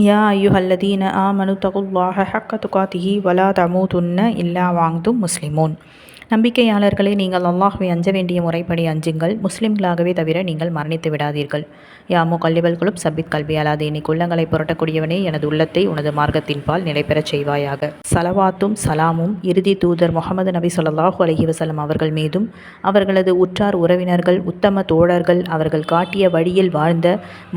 يا أيها الذين آمنوا اتقوا الله حق تقاته ولا تموتن إلا وأنتم مسلمون நம்பிக்கையாளர்களே நீங்கள் அல்லாஹ்வை அஞ்ச வேண்டிய முறைப்படி அஞ்சுங்கள் முஸ்லிம்களாகவே தவிர நீங்கள் மரணித்து விடாதீர்கள் யாமோ கல்விவல் குழுப் சபித் கல்வி அலாது இன்னைக்கு உள்ளங்களை புரட்டக்கூடியவனே எனது உள்ளத்தை உனது மார்க்கத்தின் பால் நிலைபெறச் செய்வாயாக சலவாத்தும் சலாமும் இறுதி தூதர் முகமது நபி சொல்லாஹு அலஹி வசலம் அவர்கள் மீதும் அவர்களது உற்றார் உறவினர்கள் உத்தம தோழர்கள் அவர்கள் காட்டிய வழியில் வாழ்ந்த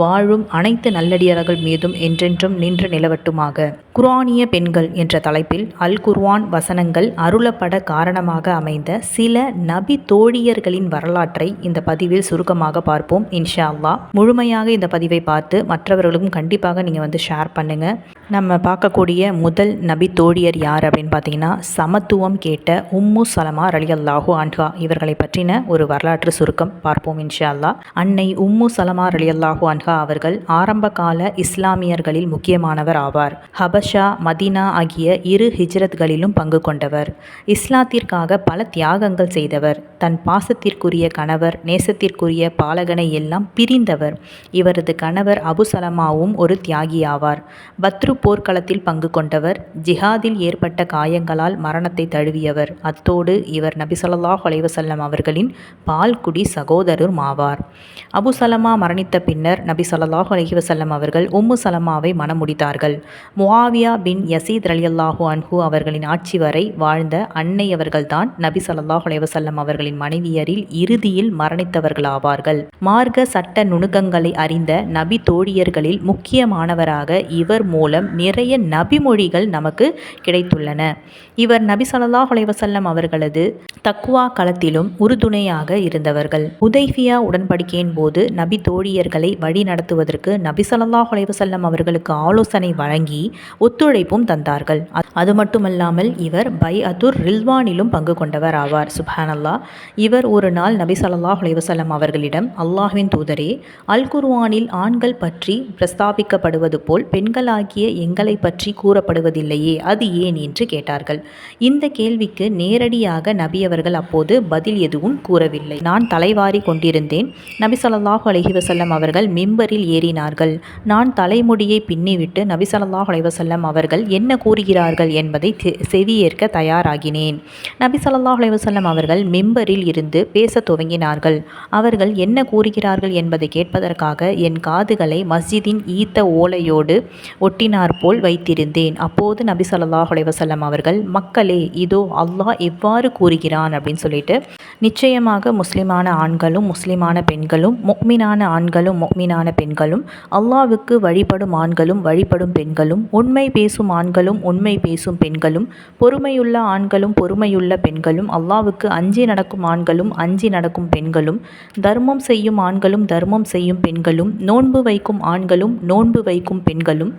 வாழும் அனைத்து நல்லடியார்கள் மீதும் என்றென்றும் நின்று நிலவட்டுமாக. குர்ஆனிய பெண்கள் என்ற தலைப்பில் அல் குர்வான் வசனங்கள் அருளப்பட காரணமாக அமைந்த சில நபி தோழியர்களின் வரலாற்றை இந்த பதிவில் சுருக்கமாக பார்ப்போம் இன்ஷா அல்லா முழுமையாக இந்த பதிவை பார்த்து மற்றவர்களுக்கும் கண்டிப்பாக நீங்கள் வந்து ஷேர் பண்ணுங்கள் நம்ம பார்க்கக்கூடிய முதல் நபி தோழியர் யார் அப்படின்னு பார்த்தீங்கன்னா சமத்துவம் கேட்ட உம்மு சலமா அலி அல்லாஹூ அன்ஹா இவர்களை பற்றின ஒரு வரலாற்று சுருக்கம் பார்ப்போம் இன்ஷா அல்லா அன்னை உம்மு சலமா அலி அல்லாஹூ அன்ஹா அவர்கள் ஆரம்ப கால இஸ்லாமியர்களில் முக்கியமானவர் ஆவார். ஹபஷ் மதினா ஆகிய இரு ஹிஜ்ரத்களிலும் பங்கு கொண்டவர். இஸ்லாத்திற்காக பல தியாகங்கள் செய்தவர். தன் பாசத்திற்குரிய கணவர் நேசத்திற்குரிய பாலகனை எல்லாம் பிரிந்தவர். இவரது கணவர் அபுசலமாவும் ஒரு தியாகியாவார். பத்ரு போர்க்களத்தில் பங்கு கொண்டவர் ஜிஹாதில் ஏற்பட்ட காயங்களால் மரணத்தை தழுவியவர். அத்தோடு இவர் நபி சொல்லாஹ் அலைவசல்லம் அவர்களின் பால்குடி சகோதரரும் ஆவார். அபு சலமா மரணித்த பின்னர் நபி சொல்லாஹு அலஹி வசல்லம் அவர்கள் உம்மு சலமாவை மணமுடித்தார்கள் முவாவியா பின் யசீத் அலி அல்லாஹு அன்ஹூ அவர்களின் ஆட்சி வரை வாழ்ந்த அன்னை அவர்கள்தான் நபி சல்லாஹ் அலைவசல்லம் அவர்களின் மனைவியரில் இறுதியில் மரணித்தவர்களாவார்கள். மார்க்க சட்ட நுணுக்கங்களை அறிந்த நபி தோழியர்களில் முக்கியமானவராக இவர் மூலம் நிறைய நபிமொழிகள் நமக்கு கிடைத்துள்ளன. இவர் நபி சல்லாஹ் அலைவசல்லம் அவர்களது தக்குவா களத்திலும் உறுதுணையாக இருந்தவர்கள். உதைஃபியா உடன்படிக்கையின் போது நபி தோழியர்களை வழி நடத்துவதற்கு நபி சல்லாஹ் அலைவசல்லம் அவர்களுக்கு ஆலோசனை வழங்கி ஒத்துழைப்பும் தந்தார்கள். அது மட்டுமல்லாமல் இவர் பை அதுர் ரில்வானிலும் பங்கு கொண்டவர் ஆவார். சுபானல்லா இவர் ஒரு நாள் நபி சல்லாஹ் அலைவசல்லம் அவர்களிடம் அல்லாஹின் தூதரே அல் குர்வானில் ஆண்கள் பற்றி பிரஸ்தாபிக்கப்படுவது போல் பெண்களாகிய எங்களை பற்றி கூறப்படுவதில்லையே அது ஏன்? என்று கேட்டார்கள். இந்த கேள்விக்கு நேரடியாக நபி அவர்கள் அப்போது பதில் எதுவும் கூறவில்லை. நான் தலைவாரி கொண்டிருந்தேன். நபி சொல்லாஹு அலஹி வசல்லம் அவர்கள் மிம்பரில் ஏறினார்கள். நான் தலைமுடியை பின்னிவிட்டு நபி சொல்லாஹு அலைவசல்லம் அவர்கள் என்ன கூறுகிறார்கள் என்பதை செவியேற்க தயாராகினேன். நபி சொல்லாஹு அலைவசல்லம் அவர்கள் மெம்பரில் இருந்து பேச துவங்கினார்கள். அவர்கள் என்ன கூறுகிறார்கள் என்பதை கேட்பதற்காக என் காதுகளை மஸ்ஜிதின் ஈத்த ஓலையோடு ஒட்டினாற்போல் வைத்திருந்தேன். அப்போது நபி சொல்லாஹ் அலைவசல்லம் அவர்கள் மக்களே இதோ அல்லாஹ் எவ்வாறு கூறுகிறான்? அப்படின்னு சொல்லிட்டு நிச்சயமாக முஸ்லிமான ஆண்களும் முஸ்லிமான பெண்களும் மொக்மினான ஆண்களும் மொக்மினான பெண்களும் அல்லாவுக்கு வழிபடும் ஆண்களும் வழிபடும் பெண்களும் உண்மை பேசும் ஆண்களும் உண்மை பேசும் பெண்களும் பொறுமையுள்ள ஆண்களும் பொறுமையுள்ள பெண்களும் அல்லாவுக்கு அஞ்சி நடக்கும் ஆண்களும் அஞ்சி நடக்கும் பெண்களும் தர்மம் செய்யும் ஆண்களும் தர்மம் செய்யும் பெண்களும் நோன்பு வைக்கும் ஆண்களும் நோன்பு வைக்கும் பெண்களும்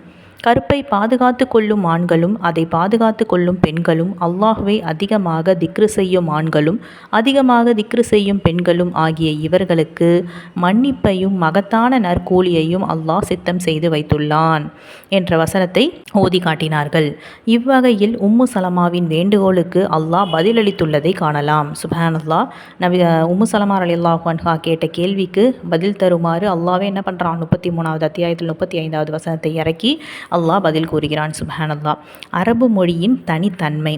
கருப்பை பாதுகாத்து கொள்ளும் ஆண்களும் அதை பாதுகாத்து கொள்ளும் பெண்களும் அல்லாஹுவை அதிகமாக திக்ரு செய்யும் ஆண்களும் அதிகமாக திக்ரு செய்யும் பெண்களும் ஆகிய இவர்களுக்கு மன்னிப்பையும் மகத்தான நற்கூலியையும் அல்லாஹ் சித்தம் செய்து வைத்துள்ளான் என்ற வசனத்தை ஓதி காட்டினார்கள். இவ்வகையில் உம்மு சலமாவின் வேண்டுகோளுக்கு அல்லாஹ் பதிலளித்துள்ளதை காணலாம். சுபஹானல்லா நபி உம்மு சலமா அலி அல்லாஹ் கேட்ட கேள்விக்கு பதில் தருமாறு அல்லாவே என்ன பண்ணுறான் முப்பத்தி மூணாவது அத்தியாயத்தில் முப்பத்தி ஐந்தாவது வசனத்தை இறக்கி அல்லாஹ் பதில் கூறுகிறான் சுபஹானல்லா அரபு மொழியின் தனித்தன்மை.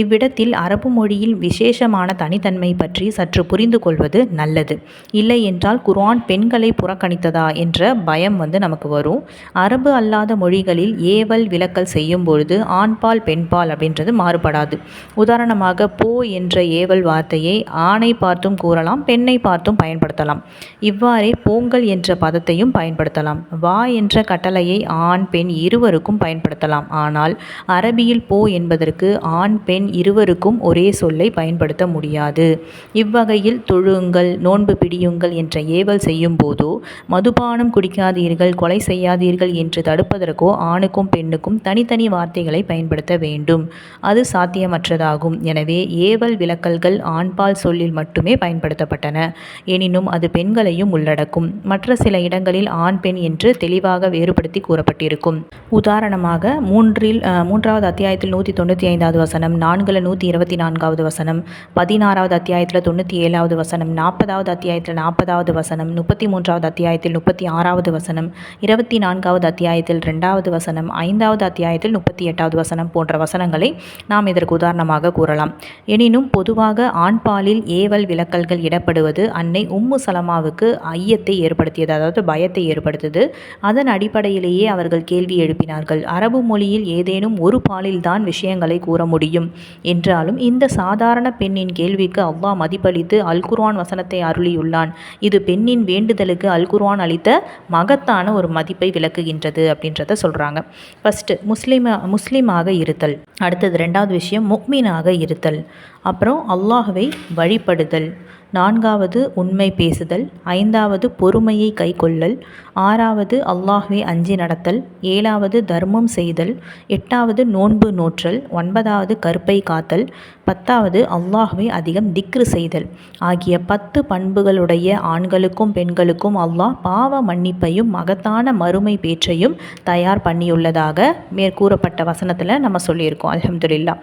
இவ்விடத்தில் அரபு மொழியில் விசேஷமான தனித்தன்மை பற்றி சற்று புரிந்து கொள்வது நல்லது. இல்லை என்றால் குர்ஆன் பெண்களை புறக்கணித்ததா என்ற பயம் வந்து நமக்கு வரும். அரபு அல்லாத மொழிகளில் ஏவல் விலக்கல் செய்யும் பொழுது ஆண்பால் பெண்பால் அப்படின்றது மாறுபடாது. உதாரணமாக போ என்ற ஏவல் வார்த்தையை ஆணை பார்த்தும் கூறலாம் பெண்ணை பார்த்தும் பயன்படுத்தலாம். இவ்வாறே போங்கல் என்ற பதத்தையும் பயன்படுத்தலாம். வா என்ற கட்டளையை ஆண் பெண் இருவருக்கும் பயன்படுத்தலாம். ஆனால் அரபியில் போ என்பதற்கு ஆண் பெண் பெண் இருவருக்கும் ஒரே சொல்லை பயன்படுத்த முடியாது. இவ்வகையில் தொழுங்கள் நோன்பு பிடியுங்கள் என்ற ஏவல் செய்யும் போதோ மதுபானம் குடிக்காதீர்கள் கொலை செய்யாதீர்கள் என்று தடுப்பதற்கோ ஆணுக்கும் பெண்ணுக்கும் தனித்தனி வார்த்தைகளை பயன்படுத்த வேண்டும். அது சாத்தியமற்றதாகும். எனவே ஏவல் விளக்கல்கள் ஆண்பால் சொல்லில் மட்டுமே பயன்படுத்தப்பட்டன. எனினும் அது பெண்களையும் உள்ளடக்கும். மற்ற சில இடங்களில் ஆண் பெண் என்று தெளிவாக வேறுபடுத்தி கூறப்பட்டிருக்கும். உதாரணமாக மூன்றில் மூன்றாவது அத்தியாயத்தில் நூற்றி தொண்ணூற்றி ஐந்தாவது வசனம் நான் ஆண்களை நூற்றி இருபத்தி நான்காவது வசனம் பதினாறாவது அத்தியாயத்தில் தொண்ணூற்றி ஏழாவது வசனம் நாற்பதாவது அத்தியாயத்தில் நாற்பதாவது வசனம் முப்பத்தி மூன்றாவது அத்தியாயத்தில் முப்பத்தி ஆறாவது வசனம் இருபத்தி நான்காவது அத்தியாயத்தில் ரெண்டாவது வசனம் ஐந்தாவது அத்தியாயத்தில் முப்பத்தி எட்டாவது வசனம் போன்ற வசனங்களை நாம் இதற்கு உதாரணமாக கூறலாம். எனினும் பொதுவாக ஆண்பாலில் ஏவல் விளக்கல்கள் இடப்படுவது அன்னை உம்மு சலமாவுக்கு ஐயத்தை ஏற்படுத்தியது அதாவது பயத்தை ஏற்படுத்தது. அதன் அடிப்படையிலேயே அவர்கள் கேள்வி எழுப்பினார்கள். அரபு மொழியில் ஏதேனும் ஒரு பாலில்தான் விஷயங்களை கூற முடியும். என்றாலும் இந்த சாதாரண பெண்ணின் கேள்விக்கு அல்லாஹ் மதிப்பளித்து அல்குர்வான் வசனத்தை அருளியுள்ளான். இது பெண்ணின் வேண்டுதலுக்கு அல்குர்வான் அளித்த மகத்தான ஒரு மதிப்பை விளக்குகின்றது அப்படின்றத சொல்கிறாங்க ஃபஸ்ட்டு முஸ்லீம முஸ்லீமாக இருத்தல். அடுத்தது ரெண்டாவது விஷயம் முக்மீனாக இருத்தல். அப்புறம் அல்லாஹுவை வழிபடுதல். நான்காவது உண்மை பேசுதல் ஐந்தாவது பொறுமையை கைக்கொள்ளல் ஆறாவது அல்லாஹ்வை அஞ்சி நடத்தல் ஏழாவது தர்மம் செய்தல் எட்டாவது நோன்பு நோற்றல் ஒன்பதாவது கற்பை காத்தல் பத்தாவது அல்லாஹ்வை அதிகம் திக்ரு செய்தல். ஆகிய பத்து பண்புகளுடைய ஆண்களுக்கும் பெண்களுக்கும் அல்லாஹ் பாவ மன்னிப்பையும் மகத்தான மறுமை பேற்றையும் தயார் பண்ணியுள்ளதாக மேற்கூறப்பட்ட வசனத்தில் நம்ம சொல்லியிருக்கோம். அலமதுல்லா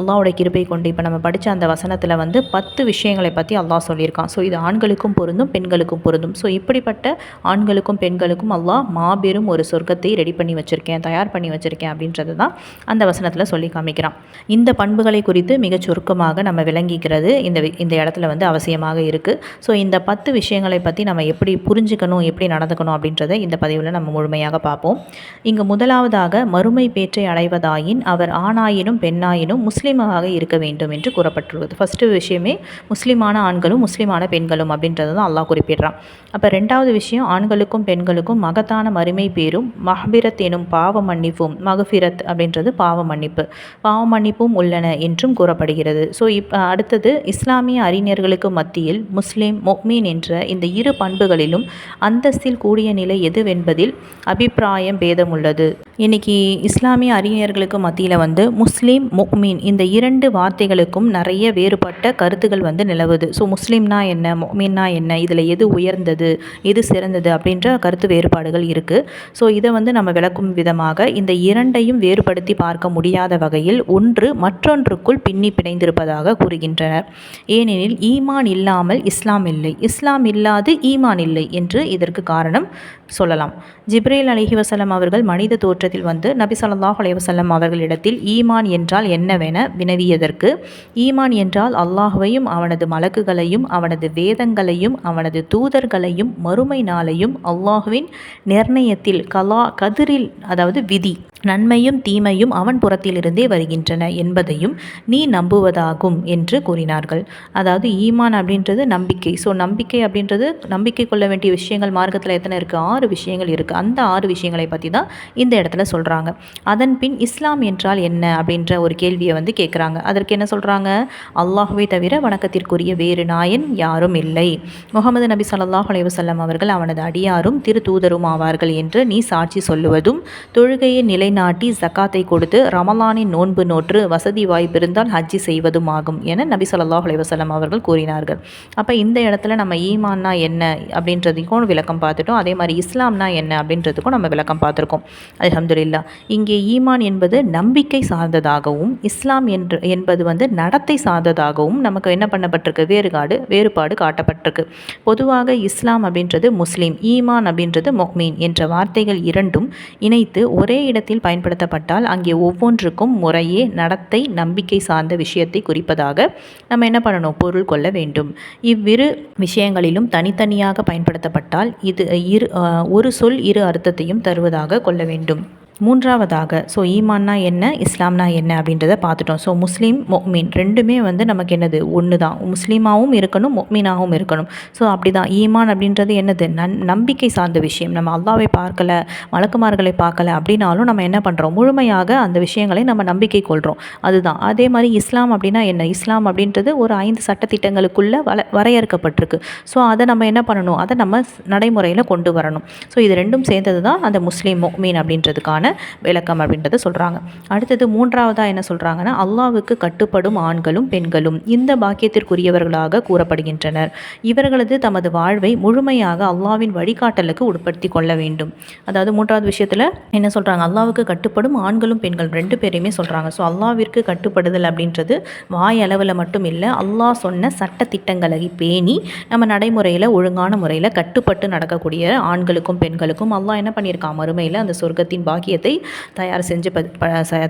அல்லாஹோட கிருப்பை கொண்டு இப்போ நம்ம படித்த அந்த வசனத்தில் வந்து பத்து விஷயங்களை பற்றி அல்லாஹ் சொல்லியிருக்கான். ஸோ இது ஆண்களுக்கும் பொருந்தும் பெண்களுக்கும் பொருந்தும். ஸோ இப்படிப்பட்ட ஆண்களுக்கும் பெண்களுக்கும் அல்லாஹ் மாபெரும் ஒரு சொர்க்கத்தை ரெடி பண்ணி வச்சுருக்கேன் தயார் பண்ணி வச்சுருக்கேன் அப்படின்றது தான் அந்த வசனத்தில் சொல்லி காமிக்கிறான். இந்த பண்புகளை குறித்து மிகச் சுருக்கமாக நம்ம விளங்கிக்கிறது இந்த இந்த இடத்துல வந்து அவசியமாக இருக்குது ஸோ இந்த பத்து விஷயங்களை பற்றி நம்ம எப்படி புரிஞ்சுக்கணும் எப்படி நடந்துக்கணும் அப்படின்றத இந்த பதிவில் நம்ம முழுமையாக பார்ப்போம். இங்கு முதலாவதாக மறுமை பேற்றை அடைவதாயின் அவர் ஆணாயினும் பெண்ணாயினும் முஸ்லீமாக இருக்க வேண்டும் என்று கூறப்பட்டுள்ளது. ஃபஸ்ட்டு விஷயமே முஸ்லீமான ஆண்களும் ஆண்களும் முஸ்லீமான பெண்களும் அப்படின்றது தான் அல்லாஹ் குறிப்பிடுறான். அப்போ ரெண்டாவது விஷயம் ஆண்களுக்கும் பெண்களுக்கும் மகத்தான மறுமை பேரும் மஹபிரத் எனும் பாவ மன்னிப்பும் மகஃபிரத் அப்படின்றது பாவ மன்னிப்பு. பாவ மன்னிப்பும் உள்ளன என்றும் கூறப்படுகிறது. ஸோ இப் அடுத்தது இஸ்லாமிய அறிஞர்களுக்கு மத்தியில் முஸ்லீம் மொக்மீன் என்ற இந்த இரு பண்புகளிலும் அந்தஸ்தில் கூடிய நிலை எதுவென்பதில் அபிப்பிராயம் பேதம் உள்ளது. இன்னைக்கு இஸ்லாமிய அறிஞர்களுக்கு மத்தியில் வந்து முஸ்லீம் மொக்மீன் இந்த இரண்டு வார்த்தைகளுக்கும் நிறைய வேறுபட்ட கருத்துகள் வந்து நிலவுது. ஸோ முஸ்லீம் முஸ்லீம்னா என்ன மொமீன்னா என்ன இதில் எது உயர்ந்தது எது சிறந்தது அப்படின்ற கருத்து வேறுபாடுகள் இருக்குது ஸோ இதை வந்து நம்ம விளக்கும் விதமாக இந்த இரண்டையும் வேறுபடுத்தி பார்க்க முடியாத வகையில் ஒன்று மற்றொன்றுக்குள் பின்னி பிணைந்திருப்பதாக கூறுகின்றனர். ஏனெனில் ஈமான் இல்லாமல் இஸ்லாம் இல்லை. இஸ்லாம் இல்லாது ஈமான் இல்லை என்று இதற்கு காரணம் சொல்லலாம். ஜிப்ரேல் அலிஹி வசலம் அவர்கள் மனித தோற்றத்தில் வந்து நபி சொல்லாஹ் அலைவசல்லம் அவர்களிடத்தில் ஈமான் என்றால் என்னவென வினவியதற்கு ஈமான் என்றால் அல்லாஹுவையும் அவனது மலக்குகளையும் அவனது வேதங்களையும் அவனது தூதர்களையும் மறுமை நாளையும் அல்லாஹுவின் நிர்ணயத்தில் கலா கதிரில் அதாவது விதி நன்மையும் தீமையும் அவன் புறத்திலிருந்தே வருகின்றன என்பதையும் நீ நம்புவதாகும் என்று கூறினார்கள். அதாவது ஈமான் அப்படின்றது நம்பிக்கை. ஸோ நம்பிக்கை அப்படின்றது நம்பிக்கை கொள்ள வேண்டிய விஷயங்கள் மார்க்கத்தில் எத்தனை இருக்குது ஆறு விஷயங்கள் இருக்குது அந்த ஆறு விஷயங்களை பற்றி தான் இந்த இடத்துல சொல்கிறாங்க அதன் பின் இஸ்லாம் என்றால் என்ன அப்படின்ற ஒரு கேள்வியை வந்து கேட்குறாங்க அதற்கு என்ன சொல்கிறாங்க அல்லாஹுவை தவிர வணக்கத்திற்குரிய வேறு நாயன் யாரும் இல்லை. முகமது நபி சல்லாஹ் அலைவசல்லம் அவர்கள் அவனது அடியாரும் திரு தூதரும் ஆவார்கள் என்று நீ சாட்சி சொல்லுவதும் தொழுகையின் நிலை நிலைநாட்டி ஜக்காத்தை கொடுத்து ரமலானின் நோன்பு நோற்று வசதி வாய்ப்பிருந்தால் ஹஜ்ஜி செய்வதும் ஆகும் என நபி சொல்லாஹ் அலைவசலம் அவர்கள் கூறினார்கள். அப்போ இந்த இடத்துல நம்ம ஈமான்னா என்ன அப்படின்றதுக்கும் விளக்கம் பார்த்துட்டோம். அதே மாதிரி இஸ்லாம்னா என்ன அப்படின்றதுக்கும் நம்ம விளக்கம் பார்த்துருக்கோம். அலமதுல்லா இங்கே ஈமான் என்பது நம்பிக்கை சார்ந்ததாகவும் இஸ்லாம் என்று என்பது வந்து நடத்தை சார்ந்ததாகவும் நமக்கு என்ன பண்ணப்பட்டிருக்கு? வேறுபாடு வேறுபாடு காட்டப்பட்டிருக்கு. பொதுவாக இஸ்லாம் அப்படின்றது முஸ்லீம் ஈமான் அப்படின்றது மொஹ்மீன் என்ற வார்த்தைகள் இரண்டும் இணைத்து ஒரே இடத்தில் வார்த்தையில் பயன்படுத்தப்பட்டால் அங்கே ஒவ்வொன்றுக்கும் முறையே நடத்தை நம்பிக்கை சார்ந்த விஷயத்தை குறிப்பதாக நம்ம என்ன பண்ணணும்? பொருள் கொள்ள வேண்டும். இவ்விரு விஷயங்களிலும் தனித்தனியாக பயன்படுத்தப்பட்டால் இது இரு ஒரு சொல் இரு அர்த்தத்தையும் தருவதாக கொள்ள வேண்டும். மூன்றாவதாக ஸோ ஈமான்னா என்ன? இஸ்லாம்னா என்ன? அப்படின்றத பார்த்துட்டோம். ஸோ முஸ்லீம் மொக்மீன் ரெண்டுமே வந்து நமக்கு என்னது? ஒன்று தான் முஸ்லீமாகவும் இருக்கணும் மொக்மீனாகவும் இருக்கணும். ஸோ அப்படி தான் ஈமான் அப்படின்றது என்னது? நன் நம்பிக்கை சார்ந்த விஷயம். நம்ம அல்லாவை பார்க்கல வழக்குமார்களை பார்க்கல அப்படின்னாலும் நம்ம என்ன பண்ணுறோம் முழுமையாக அந்த விஷயங்களை நம்ம நம்பிக்கை கொள்கிறோம் அதுதான். அதே மாதிரி இஸ்லாம் அப்படின்னா என்ன? இஸ்லாம் அப்படின்றது ஒரு ஐந்து சட்டத்திட்டங்களுக்குள்ளே வள வரையறுக்கப்பட்டிருக்கு. ஸோ அதை நம்ம என்ன பண்ணணும்? அதை நம்ம நடைமுறையில் கொண்டு வரணும். ஸோ இது ரெண்டும் சேர்ந்தது தான் அந்த முஸ்லீம் மொக்மீன் அப்படின்றதுக்கான விளக்கம் அப்படின்றத சொல்கிறாங்க அடுத்தது மூன்றாவதாக என்ன சொல்கிறாங்கன்னா அல்லாவுக்கு கட்டுப்படும் ஆண்களும் பெண்களும் இந்த பாக்கியத்திற்குரியவர்களாக கூறப்படுகின்றனர். இவர்களது தமது வாழ்வை முழுமையாக அல்லாவின் வழிகாட்டலுக்கு உட்படுத்தி கொள்ள வேண்டும். அதாவது மூன்றாவது விஷயத்தில் என்ன சொல்கிறாங்க அல்லாவுக்கு கட்டுப்படும் ஆண்களும் பெண்கள் ரெண்டு பேரையுமே சொல்கிறாங்க ஸோ அல்லாவிற்கு கட்டுப்படுதல் அப்படின்றது வாய் அளவில் மட்டும் இல்லை அல்லாஹ் சொன்ன சட்ட திட்டங்களை பேணி நம்ம நடைமுறையில் ஒழுங்கான முறையில் கட்டுப்பட்டு நடக்கக்கூடிய ஆண்களுக்கும் பெண்களுக்கும் அல்லாஹ் என்ன பண்ணியிருக்கான்? மறுமையில் அந்த சொர்க்கத்தின் பாக்கியத்தை தயார் செஞ்சு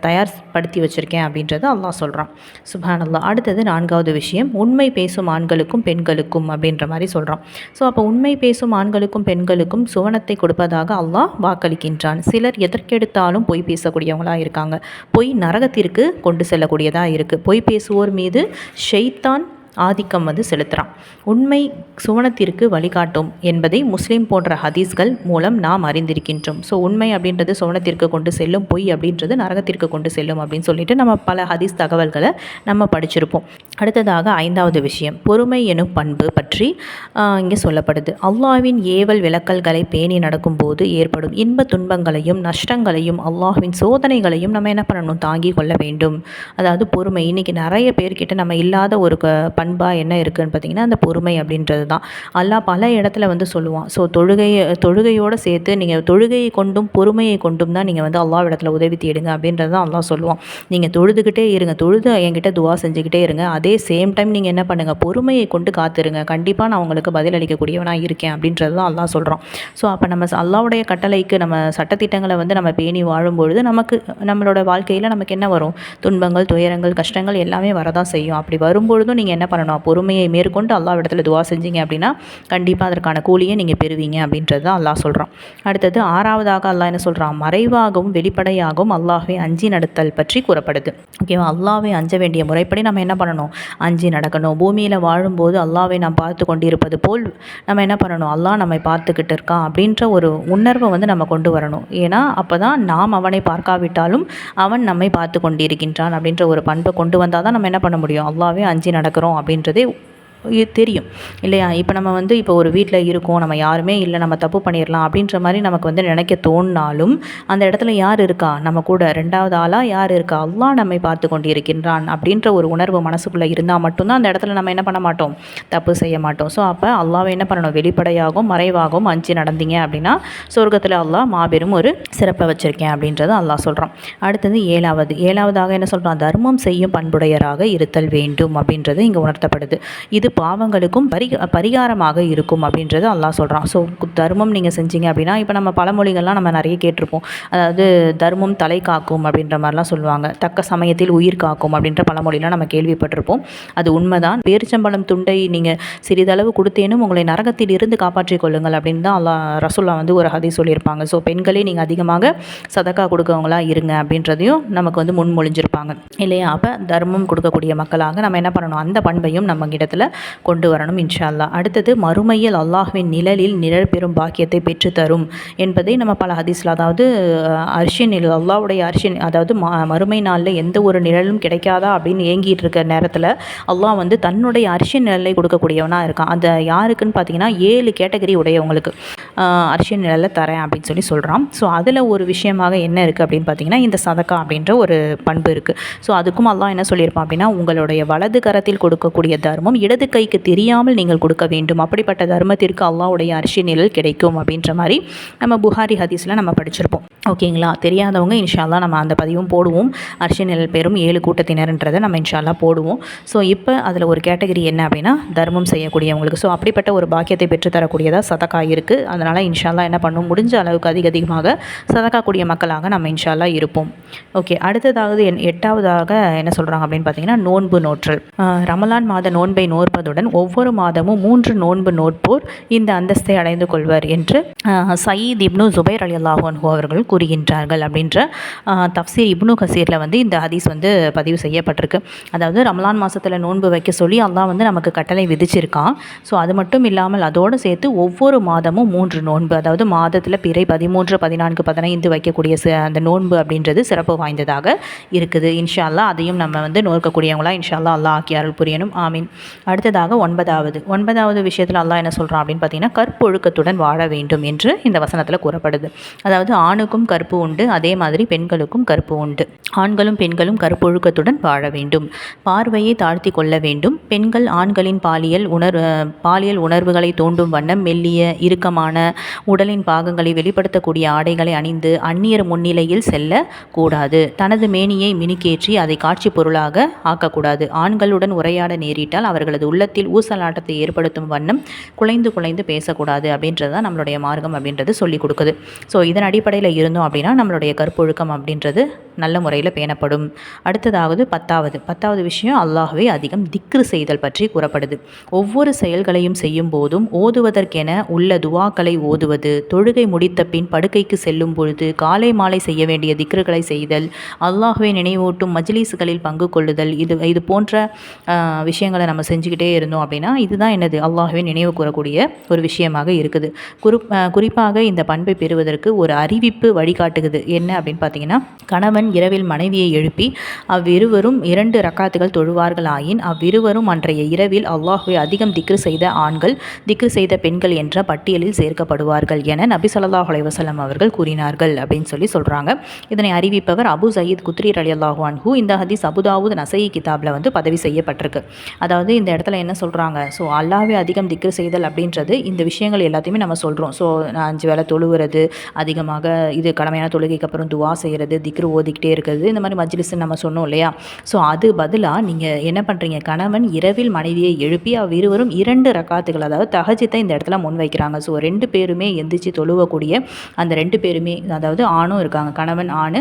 தயார்படுத்தி வச்சுருக்கேன் அப்படின்றத அல்லாஹ் சொல்கிறான் சுபான் அல்லா அடுத்தது நான்காவது விஷயம் உண்மை பேசும் ஆண்களுக்கும் பெண்களுக்கும் அப்படின்ற மாதிரி சொல்கிறான் ஸோ அப்போ உண்மை பேசும் ஆண்களுக்கும் பெண்களுக்கும் சுவனத்தை கொடுப்பதாக அல்லாஹ் வாக்களிக்கின்றான். சிலர் எதற்கெடுத்தாலும் பொய் பேசக்கூடியவங்களாக இருக்காங்க. பொய் நரகத்திற்கு கொண்டு செல்லக்கூடியதாக இருக்குது பொய் பேசுவோர் மீது ஷெய்தான் ஆதிக்கம் வந்து செலுத்துகிறான் உண்மை சுவனத்திற்கு வழிகாட்டும் என்பதை முஸ்லீம் போன்ற ஹதீஸ்கள் மூலம் நாம் அறிந்திருக்கின்றோம். ஸோ உண்மை அப்படின்றது சுவனத்திற்கு கொண்டு செல்லும் பொய் அப்படின்றது நரகத்திற்கு கொண்டு செல்லும் அப்படின்னு சொல்லிட்டு நம்ம பல ஹதீஸ் தகவல்களை நம்ம படிச்சிருப்போம். அடுத்ததாக ஐந்தாவது விஷயம் பொறுமை எனும் பண்பு பற்றி இங்கே சொல்லப்படுது. அல்லாவின் ஏவல் விளக்கல்களை பேணி நடக்கும்போது ஏற்படும் இன்ப துன்பங்களையும் நஷ்டங்களையும் அல்லாஹ்வின் சோதனைகளையும் நம்ம என்ன பண்ணணும்? தாங்கி கொள்ள வேண்டும். அதாவது பொறுமை. இன்றைக்கி நிறைய பேர்கிட்ட நம்ம இல்லாத ஒரு பண்பாக என்ன இருக்குதுன்னு பார்த்தீங்கன்னா அந்த பொறுமை அப்படின்றது தான். அல்லா பல இடத்துல வந்து சொல்லுவான். ஸோ தொழுகையை தொழுகையோடு சேர்த்து நீங்கள் தொழுகையை கொண்டும் பொறுமையை கொண்டும் தான் நீங்கள் வந்து அல்லா இடத்துல உதவி தேடுங்க அப்படின்றது தான் அல்லா சொல்லுவான். நீங்கள் தொழுதுகிட்டே இருங்க. தொழுது என்கிட்ட துவா செஞ்சுக்கிட்டே இருங்க. அதே சேம் டைம் நீங்கள் என்ன பண்ணுங்கள் பொறுமையை கொண்டு காத்துருங்க. கண்டிப்பாக நான் உங்களுக்கு பதில் அளிக்கக்கூடியவனாக இருக்கேன் அப்படின்றது தான் அல்லா சொல்கிறோம் ஸோ அப்போ நம்ம அல்லாவுடைய கட்டளைக்கு நம்ம சட்டத்திட்டங்களை வந்து நம்ம பேணி வாழும்பொழுது நமக்கு நம்மளோட வாழ்க்கையில் நமக்கு என்ன வரும்? துன்பங்கள் துயரங்கள் கஷ்டங்கள் எல்லாமே வரதான் செய்யும். அப்படி வரும்பொழுதும் நீங்கள் என்ன பண்ணணும். பொறுமையை மேற்கொண்டு அல்லாவிடத்தில் இடத்துல துவா செஞ்சீங்க அப்படின்னா கண்டிப்பாக அதற்கான கூலியை நீங்கள் பெறுவீங்க அப்படின்றது தான் அல்லாஹ் சொல்கிறான் அடுத்தது ஆறாவதாக அல்லாஹ் என்ன சொல்கிறான் மறைவாகவும் வெளிப்படையாகவும் அல்லாஹை அஞ்சி நடத்தல் பற்றி கூறப்படுது. ஓகேவா அல்லாவை அஞ்ச வேண்டிய முறைப்படி நம்ம என்ன பண்ணணும்? அஞ்சி நடக்கணும். பூமியில் வாழும்போது அல்லாவை நாம் பார்த்து கொண்டிருப்பது போல் நம்ம என்ன பண்ணணும்? அல்லாஹ் நம்மை பார்த்துக்கிட்டு இருக்கான் அப்படின்ற ஒரு உணர்வை வந்து நம்ம கொண்டு வரணும். ஏன்னா அப்போ தான் நாம் அவனை பார்க்காவிட்டாலும் அவன் நம்மை பார்த்து கொண்டிருக்கின்றான் அப்படின்ற ஒரு பண்பை கொண்டு வந்தால் தான் நம்ம என்ன பண்ண முடியும்? அல்லாவே அஞ்சு நடக்கிறோம். அப்படின்றதே தெரியும். இல்லையா? இப்போ நம்ம வந்து இப்போ ஒரு வீட்டில் இருக்கோம் நம்ம யாருமே இல்லை நம்ம தப்பு பண்ணிடலாம் அப்படின்ற மாதிரி நமக்கு வந்து நினைக்க தோணினாலும் அந்த இடத்துல யார் இருக்கா? நம்ம கூட ரெண்டாவது ஆளாக யார் இருக்கா? அல்லா நம்மை பார்த்து கொண்டு இருக்கின்றான் அப்படின்ற ஒரு உணர்வு மனசுக்குள்ளே இருந்தால் மட்டும்தான் அந்த இடத்துல நம்ம என்ன பண்ண மாட்டோம்? தப்பு செய்ய மாட்டோம். ஸோ அப்போ அல்லாவை என்ன பண்ணணும்? வெளிப்படையாகவும் மறைவாகவும் அஞ்சு நடந்தீங்க அப்படின்னா சொர்க்கத்தில் அல்லா மாபெரும் ஒரு சிறப்பை வச்சுருக்கேன் அப்படின்றத அல்லாஹ் சொல்கிறான் அடுத்தது ஏழாவது. ஏழாவதாக என்ன சொல்கிறான் தர்மம் செய்யும் பண்புடையராக இருத்தல் வேண்டும் அப்படின்றது இங்கே உணர்த்தப்படுது. இது இது பாவங்களுக்கும் பரி பரிகாரமாக இருக்கும் அப்படின்றது அல்லாஹ் சொல்கிறான் ஸோ தர்மம் நீங்கள் செஞ்சீங்க அப்படின்னா இப்போ நம்ம பழமொழிகள்லாம் நம்ம நிறைய கேட்டிருப்போம். அதாவது தர்மம் தலை காக்கும் அப்படின்ற மாதிரிலாம் சொல்லுவாங்க. தக்க சமயத்தில் உயிர் காக்கும் அப்படின்ற பழமொழிலாம் நம்ம கேள்விப்பட்டிருப்போம். அது உண்மைதான். பேரிச்சம்பழம் துண்டை நீங்கள் சிறிதளவு கொடுத்தேனும் உங்களை நரகத்தில் இருந்து காப்பாற்றிக் கொள்ளுங்கள் அப்படின்னு தான் அல்லா ரசுல்லா வந்து ஒரு ஹதி சொல்லியிருப்பாங்க. ஸோ பெண்களே நீங்கள் அதிகமாக சதக்கா கொடுக்கவங்களா இருங்க அப்படின்றதையும் நமக்கு வந்து முன்மொழிஞ்சிருப்பாங்க. இல்லையா? அப்போ தர்மம் கொடுக்கக்கூடிய மக்களாக நம்ம என்ன பண்ணணும்? அந்த பண்பையும் நம்ம இடத்துல கொண்டு வரணும் இன்ஷா அடுத்தது மறுமையில் அல்லாஹுவின் நிழலில் நிழல் பெறும் பாக்கியத்தை பெற்று தரும் என்பதை நம்ம பல ஹதீஸில் அதாவது அரிசின் நிழல் அல்லாவுடைய அரிசின் அதாவது மறுமை நாளில் எந்த ஒரு நிழலும் கிடைக்காதா அப்படின்னு ஏங்கிட்டு இருக்க நேரத்தில் அல்லாஹ் வந்து தன்னுடைய அரிசின் நிழலை கொடுக்கக்கூடியவனாக இருக்கான். அந்த யாருக்குன்னு பார்த்தீங்கன்னா ஏழு கேட்டகரி உடையவங்களுக்கு அரிசின் நிழலை தரேன் அப்படின்னு சொல்லி சொல்கிறான் ஸோ அதில் ஒரு விஷயமாக என்ன இருக்குது அப்படின்னு பார்த்தீங்கன்னா இந்த சதக்கா அப்படின்ற ஒரு பண்பு இருக்குது ஸோ அதுக்கும் அல்லாஹ் என்ன சொல்லியிருப்பான் அப்படின்னா உங்களுடைய வலது கரத்தில் கொடுக்கக்கூடிய தர்மம் இடது கைக்கு தெரியாமல் நீங்கள் கொடுக்க வேண்டும். அப்படிப்பட்ட தர்மத்திற்கு அல்லாவுடைய அரிசி நிழல் கிடைக்கும் அப்படின்ற மாதிரி நம்ம புகாரி ஹதீஸில் நம்ம படிச்சிருப்போம். ஓகேங்களா? தெரியாதவங்க இன்ஷால்லா நம்ம அந்த பதிவும் போடுவோம். அரிசி நிழல் பெறும் ஏழு கூட்டத்தினர்ன்றதை நம்ம இன்ஷால்லா போடுவோம். ஸோ இப்போ அதில் ஒரு கேட்டகரி என்ன அப்படின்னா தர்மம் செய்யக்கூடியவங்களுக்கு. ஸோ அப்படிப்பட்ட ஒரு பாக்கியத்தை பெற்றுத்தரக்கூடியதாக சதக்கா இருக்குது அதனால் இன்ஷால்லா என்ன பண்ணும் முடிஞ்ச அளவுக்கு அதிக அதிகமாக சதக்காக்கூடிய மக்களாக நம்ம இன்ஷால்லா இருப்போம். ஓகே அடுத்ததாவது என் எட்டாவதாக என்ன சொல்கிறாங்க அப்படின்னு பார்த்தீங்கன்னா நோன்பு நோற்றல். ரமலான் மாத நோன்பை நோற்ப இருப்பதுடன் ஒவ்வொரு மாதமும் மூன்று நோன்பு நோட்போர் இந்த அந்தஸ்தை அடைந்து கொள்வர் என்று சயீத் இப்னு ஜுபைர் அலி அல்லாஹன் அவர்கள் கூறுகின்றார்கள் அப்படின்ற தப்சீர் இப்னு கசீரில் வந்து இந்த ஹதீஸ் வந்து பதிவு செய்யப்பட்டிருக்கு. அதாவது ரமலான் மாதத்தில் நோன்பு வைக்க சொல்லி அல்லாஹ் வந்து நமக்கு கட்டளை விதிச்சிருக்கான். ஸோ அது மட்டும் இல்லாமல் அதோடு சேர்த்து ஒவ்வொரு மாதமும் மூன்று நோன்பு அதாவது மாதத்தில் பிறை பதிமூன்று பதினான்கு பதினைந்து வைக்கக்கூடிய அந்த நோன்பு அப்படின்றது சிறப்பு வாய்ந்ததாக இருக்குது. இன்ஷா அல்லா அதையும் நம்ம வந்து நோக்கக்கூடியவங்களா இன்ஷா அல்லா அல்லா ஆக்கி புரியணும். ஆமீன். அடுத்த அடுத்ததாக ஒன்பதாவது. ஒன்பதாவது விஷயத்தில் அல்லாஹ் என்ன சொல்கிறான் அப்படின்னு பார்த்தீங்கன்னா கற்பொழுக்கத்துடன் வாழ வேண்டும் என்று இந்த வசனத்தில் கூறப்படுது. அதாவது ஆணுக்கும் கற்பு உண்டு அதே மாதிரி பெண்களுக்கும் கற்பு உண்டு. ஆண்களும் பெண்களும் கற்பொழுக்கத்துடன் வாழ வேண்டும். பார்வையை தாழ்த்தி கொள்ள வேண்டும். பெண்கள் ஆண்களின் பாலியல் உணர் பாலியல் உணர்வுகளை தோண்டும் வண்ணம் மெல்லிய இறுக்கமான உடலின் பாகங்களை வெளிப்படுத்தக்கூடிய ஆடைகளை அணிந்து அந்நியர் முன்னிலையில் செல்ல கூடாது. தனது மேனியை மினுக்கேற்றி அதை காட்சி பொருளாக ஆக்கக்கூடாது. ஆண்களுடன் உரையாட நேரிட்டால் அவர்களது உள்ளத்தில் ஊசலாட்டத்தை ஏற்படுத்தும் வண்ணம் குலைந்து குலைந்து பேசக்கூடாது அப்படின்றது தான் நம்மளுடைய மார்க்கம் அப்படின்றது சொல்லி கொடுக்குது. ஸோ இதன் அடிப்படையில் இருந்தோம் அப்படின்னா நம்மளுடைய கற்பொழுக்கம் அப்படின்றது நல்ல முறையில் பேணப்படும். அடுத்ததாவது பத்தாவது. பத்தாவது விஷயம் அல்லாஹ்வே அதிகம் திக்ரு செய்தல் பற்றி கூறப்படுது. ஒவ்வொரு செயல்களையும் செய்யும் போதும் ஓதுவதற்கென உள்ள துவாக்களை ஓதுவது தொழுகை முடித்த பின் படுக்கைக்கு செல்லும் பொழுது காலை மாலை செய்ய வேண்டிய திக்ருகளை செய்தல் அல்லாஹுவை நினைவூட்டும் மஜ்லீஸுகளில் பங்கு கொள்ளுதல் இது இது போன்ற விஷயங்களை நம்ம செஞ்சுக்கிட்டே இருந்தோம் அப்படின்னா இதுதான் என்னது? அல்லாஹுவே நினைவு கூறக்கூடிய ஒரு விஷயமாக இருக்குது. குறி குறிப்பாக இந்த பண்பை பெறுவதற்கு ஒரு அறிவிப்பு வழிகாட்டுகிறது. என்ன அப்படின்னு பார்த்தீங்கன்னா கணவன் இரவில் மனைவியை எழுப்பி அவ்விருவரும் இரண்டு ரக்காத்துகள் தொழுவார்கள் ஆயின் அவ்விருவரும் அன்றைய இரவில் அல்லாஹுவை அதிகம் திக்ரு செய்த ஆண்கள் திக்ரு செய்த பெண்கள் என்ற பட்டியலில் சேர்க்கப்படுவார்கள் என நபி சொல்லாஹ் அலைவசலம் அவர்கள் கூறினார்கள் அப்படின்னு சொல்லி சொல்கிறாங்க இதனை அறிவிப்பவர் அபு சயீத் குத்ரி அலி அல்லாஹு அன்ஹூ. இந்த ஹதீஸ் அபுதாவுத் நசை கிதாபில் வந்து பதவி செய்யப்பட்டிருக்கு. அதாவது இந்த இடத்துல என்ன சொல்கிறாங்க ஸோ அல்லாவே அதிகம் திக்ரு செய்தல் அப்படின்றது இந்த விஷயங்கள் எல்லாத்தையுமே நம்ம சொல்கிறோம் ஸோ அஞ்சு வேலை தொழுகிறது அதிகமாக இது கடமையான தொழுகைக்கு அப்புறம் துவா செய்கிறது திக்ரு ஓதிக்கிட்டே இருக்கிறது இந்த மாதிரி மஜ்லிஸ் நம்ம சொன்னோம் இல்லையா? ஸோ அது பதிலாக நீங்கள் என்ன பண்ணுறீங்க கணவன் இரவில் மனைவியை எழுப்பி இருவரும் இரண்டு ரக்காத்துகள் அதாவது தகஜத்தை இந்த இடத்துல முன் வைக்கிறாங்க ஸோ ரெண்டு பேருமே எந்திரிச்சு தொழுவக்கூடிய அந்த ரெண்டு பேருமே அதாவது ஆணும் இருக்காங்க. கணவன் ஆண்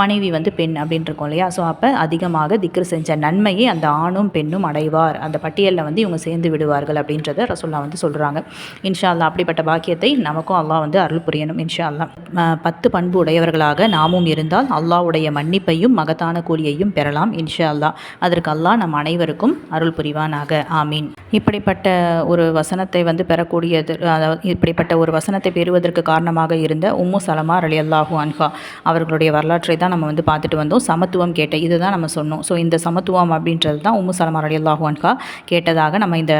மனைவி வந்து பெண் அப்படின்னு இருக்கோம் இல்லையா? ஸோ அப்போ அதிகமாக திக்ரு செஞ்ச நன்மையை அந்த ஆணும் பெண்ணும் அடைவார். அந்த பட்டியல் பட்டியலில் வந்து இவங்க சேர்ந்து விடுவார்கள் அப்படின்றத ரசோல்லா வந்து சொல்கிறாங்க இன்ஷா அல்லா அப்படிப்பட்ட பாக்கியத்தை நமக்கும் அல்லாஹ் வந்து அருள் புரியணும் இன்ஷா அல்லா பத்து பண்பு உடையவர்களாக நாமும் இருந்தால் அல்லாவுடைய மன்னிப்பையும் மகத்தான கூலியையும் பெறலாம் இன்ஷா அல்லா அதற்கு அல்லாஹ் நம் அனைவருக்கும் அருள் புரிவானாக. ஆமீன். இப்படிப்பட்ட ஒரு வசனத்தை வந்து பெறக்கூடியது அதாவது இப்படிப்பட்ட ஒரு வசனத்தை பெறுவதற்கு காரணமாக இருந்த உம்மு சலமா அலி அல்லாஹூ அன்ஹா அவர்களுடைய வரலாற்றை தான் நம்ம வந்து பார்த்துட்டு வந்தோம். சமத்துவம் கேட்ட இதுதான் நம்ம சொன்னோம். ஸோ இந்த சமத்துவம் அப்படின்றது தான் உம்மு சலமா அலி அல்லாஹூ அன்ஹா கேட்டதாக நம்ம இந்த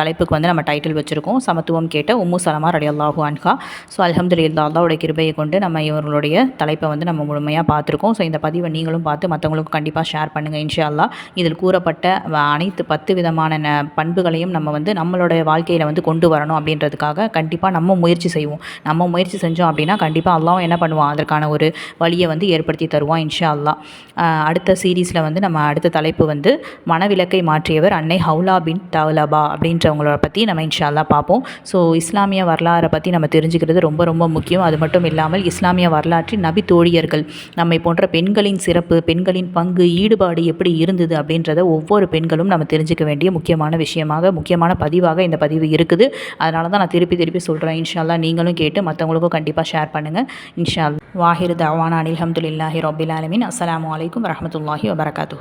தலைப்புக்கு வந்து நம்ம டைட்டில் வச்சுருக்கோம். சமத்துவம் கேட்ட உம்மு சலமா அலி அல்லாஹூ அன்ஹா. ஸோ அலமது இல்லா அல்லாவுடைய கிருபையை கொண்டு நம்ம இவர்களுடைய தலைப்பை வந்து நம்ம முழுமையாக பார்த்துருக்கோம். ஸோ இந்த பதிவை நீங்களும் பார்த்து மற்றவங்களுக்கும் கண்டிப்பாக ஷேர் பண்ணுங்கள் இன்ஷா அல்லா இதில் கூறப்பட்ட அனைத்து பத்து விதமான பண்புகளையும் நம்ம வந்து நம்மளுடைய வாழ்க்கையில் வந்து கொண்டு வரணும் அப்படின்றதுக்காக கண்டிப்பாக நம்ம முயற்சி செய்வோம். நம்ம முயற்சி செஞ்சோம் அப்படின்னா கண்டிப்பாக அல்லாவும் என்ன பண்ணுவான்? அதற்கான ஒரு வழியை வந்து ஏற்படுத்தி தருவான் இன்ஷா அல்லா அடுத்த சீரீஸில் வந்து நம்ம அடுத்த தலைப்பு வந்து மனவிலக்கை மாற்றியவர் அன்னை ஹவுலா பின் தவலபா அப்படின்றவங்கள பற்றி நம்ம இன்ஷா பார்ப்போம். ஸோ இஸ்லாமிய வரலாறை பற்றி நம்ம தெரிஞ்சுக்கிறது ரொம்ப ரொம்ப முக்கியம். அது மட்டும் இல்லாமல் இஸ்லாமிய வரலாற்றில் நபி தோழியர்கள் நம்மை போன்ற பெண்களின் சிறப்பு பெண்களின் பங்கு ஈடுபாடு எப்படி இருந்தது அப்படின்றத ஒவ்வொரு பெண்களும் நம்ம தெரிஞ்சுக்க வேண்டிய முக்கியமான விஷயமாக முக்கியமான பதிவாக இந்த பதிவு இருக்குது. அதனால தான் நான் திருப்பி திருப்பி சொல்கிறேன் இன்ஷால்லா நீங்களும் கேட்டு மற்றவங்களுக்கும் கண்டிப்பாக ஷேர் பண்ணுங்கள் இன்ஷால் வாஹிர் தவானா அனில் அஹமதுல்லாஹி ரபில் ஆலமின். அஸ்லாம் வலைக்கம் வரமத்துல்லாஹி வபரகாத்து